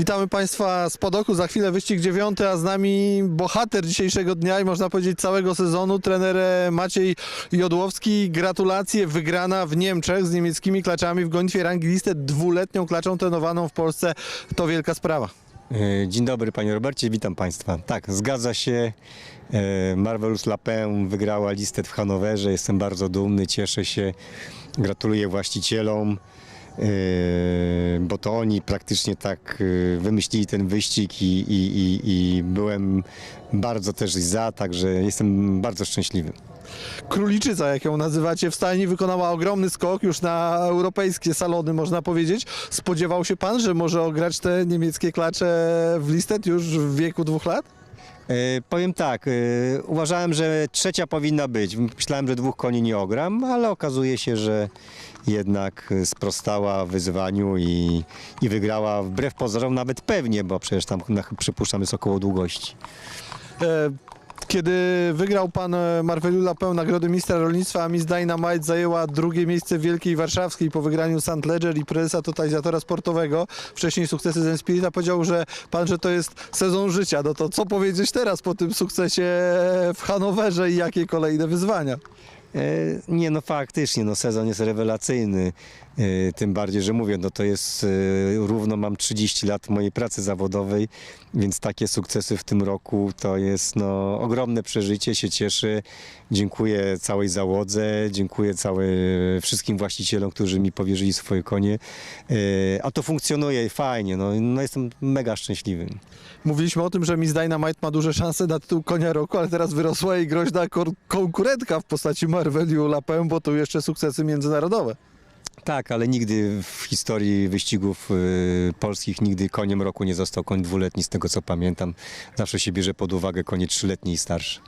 Witamy Państwa z Podoku. Za chwilę wyścig dziewiąty, a z nami bohater dzisiejszego dnia i można powiedzieć całego sezonu, trener e, Maciej Jodłowski. Gratulacje, wygrana w Niemczech z niemieckimi klaczami w gonitwie rangi listę dwuletnią klaczą trenowaną w Polsce. To wielka sprawa. E, Dzień dobry panie Robercie, witam państwa. Tak, zgadza się. E, Marvelous Lapin wygrała listę w Hanowerze. Jestem bardzo dumny, cieszę się. Gratuluję właścicielom, bo to oni praktycznie tak e, wymyślili ten wyścig i, i, i, i byłem bardzo też za, także jestem bardzo szczęśliwy. Króliczyca, jak ją nazywacie, w stajni wykonała ogromny skok już na europejskie salony, można powiedzieć. Spodziewał się Pan, że może ograć te niemieckie klacze w listet już w wieku dwóch lat? E, powiem tak, e, uważałem, że trzecia powinna być. Myślałem, że dwóch koni nie ogram, ale okazuje się, że jednak e, sprostała wyzwaniu i, i wygrała wbrew pozorom nawet pewnie, bo przecież tam przypuszczam jest około długości. Kiedy wygrał pan e, Marvelu Lapin nagrodę ministra rolnictwa, a Miss Dynamite zajęła drugie miejsce w Wielkiej Warszawskiej po wygraniu St. Ledger i prezesa totalizatora sportowego, wcześniej sukcesy z Spirita, powiedział, że pan, że to jest sezon życia. No to co powiedzieć teraz po tym sukcesie w Hanowerze i jakie kolejne wyzwania? E, Nie no faktycznie, no sezon jest rewelacyjny, e, tym bardziej, że mówię, no to jest, e, równo mam 30 lat mojej pracy zawodowej, więc takie sukcesy w tym roku to jest no ogromne przeżycie, się cieszę, dziękuję całej załodze, dziękuję całe, wszystkim właścicielom, którzy mi powierzyli swoje konie, a to funkcjonuje fajnie, no, no jestem mega szczęśliwy. Mówiliśmy o tym, że Miss Dynamite ma duże szanse na tytuł konia roku, ale teraz wyrosła jej groźna konkurentka w postaci Marvelu Lapin, bo tu jeszcze sukcesy międzynarodowe. Tak, ale nigdy w historii wyścigów y, polskich nigdy koniem roku nie został koń dwuletni, z tego co pamiętam. Zawsze się bierze pod uwagę konie trzyletnie i starsze.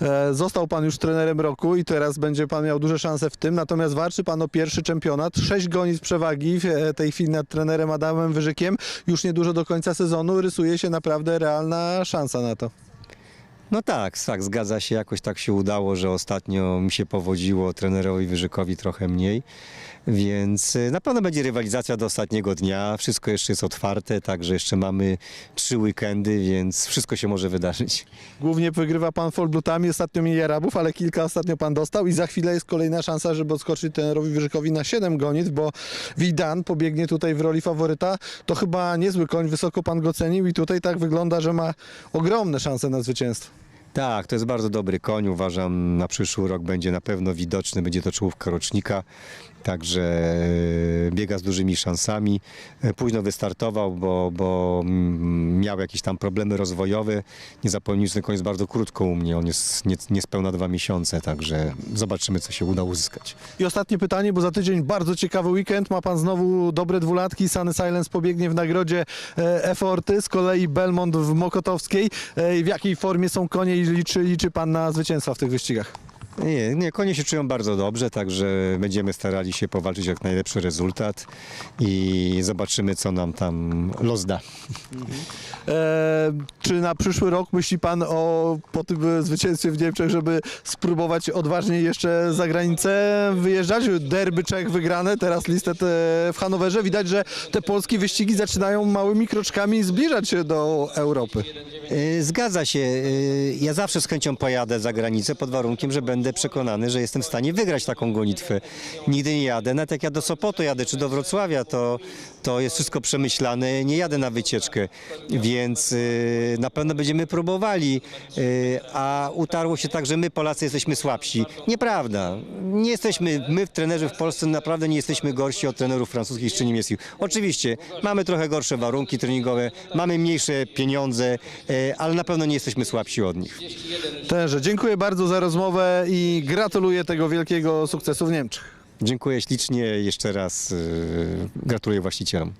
E, Został pan już trenerem roku i teraz będzie pan miał duże szanse w tym, natomiast walczy pan o pierwszy czempionat. Sześć gonic przewagi w e, tej chwili nad trenerem Adamem Wyżykiem. Już niedużo do końca sezonu rysuje się naprawdę realna szansa na to. No tak, tak, zgadza się. Jakoś tak się udało, że ostatnio mi się powodziło, trenerowi Wyżykowi trochę mniej. Więc y, na pewno będzie rywalizacja do ostatniego dnia. Wszystko jeszcze jest otwarte, także jeszcze mamy trzy weekendy, więc wszystko się może wydarzyć. Głównie wygrywa pan Folblutami, ostatnio mniej Arabów, ale kilka ostatnio pan dostał i za chwilę jest kolejna szansa, żeby odskoczyć trenerowi Wyżykowi na 7 gonic, bo Widan pobiegnie tutaj w roli faworyta. To chyba niezły koń, wysoko pan go cenił i tutaj tak wygląda, że ma ogromne szanse na zwycięstwo. Tak, to jest bardzo dobry koń. Uważam, na przyszły rok będzie na pewno widoczny, będzie to czołówka rocznika. Także e, biega z dużymi szansami. E, Późno wystartował, bo, bo mm, miał jakieś tam problemy rozwojowe. Nie zapomnijmy, że ten koń jest bardzo krótko u mnie. On jest nie, niespełna dwa miesiące, także zobaczymy, co się uda uzyskać. I ostatnie pytanie, bo za tydzień bardzo ciekawy weekend. Ma pan znowu dobre dwulatki. Sunny Silence pobiegnie w nagrodzie Eforty, z kolei Belmont w Mokotowskiej. E, w jakiej formie są konie i liczy, liczy pan na zwycięstwa w tych wyścigach? Nie, nie, konie się czują bardzo dobrze, także będziemy starali się powalczyć jak najlepszy rezultat i zobaczymy, co nam tam los da. E, czy na przyszły rok myśli pan o po tym e, zwycięstwie w Niemczech, żeby spróbować odważniej jeszcze za granicę wyjeżdżać? Derby Czech wygrane, teraz listę te w Hanowerze. Widać, że te polskie wyścigi zaczynają małymi kroczkami zbliżać się do Europy. Y, Zgadza się. Y, Ja zawsze z chęcią pojadę za granicę pod warunkiem, że będę przekonany, że jestem w stanie wygrać taką gonitwę. Nigdy nie jadę. Nawet jak ja do Sopotu jadę czy do Wrocławia, to, to jest wszystko przemyślane. Nie jadę na wycieczkę, więc y, na pewno będziemy próbowali. Y, A utarło się tak, że my Polacy jesteśmy słabsi. Nieprawda. Nie jesteśmy, my trenerzy w Polsce naprawdę nie jesteśmy gorsi od trenerów francuskich czy niemieckich. Oczywiście mamy trochę gorsze warunki treningowe, mamy mniejsze pieniądze, e, ale na pewno nie jesteśmy słabsi od nich. Tenże, dziękuję bardzo za rozmowę i gratuluję tego wielkiego sukcesu w Niemczech. Dziękuję ślicznie, jeszcze raz e, gratuluję właścicielom.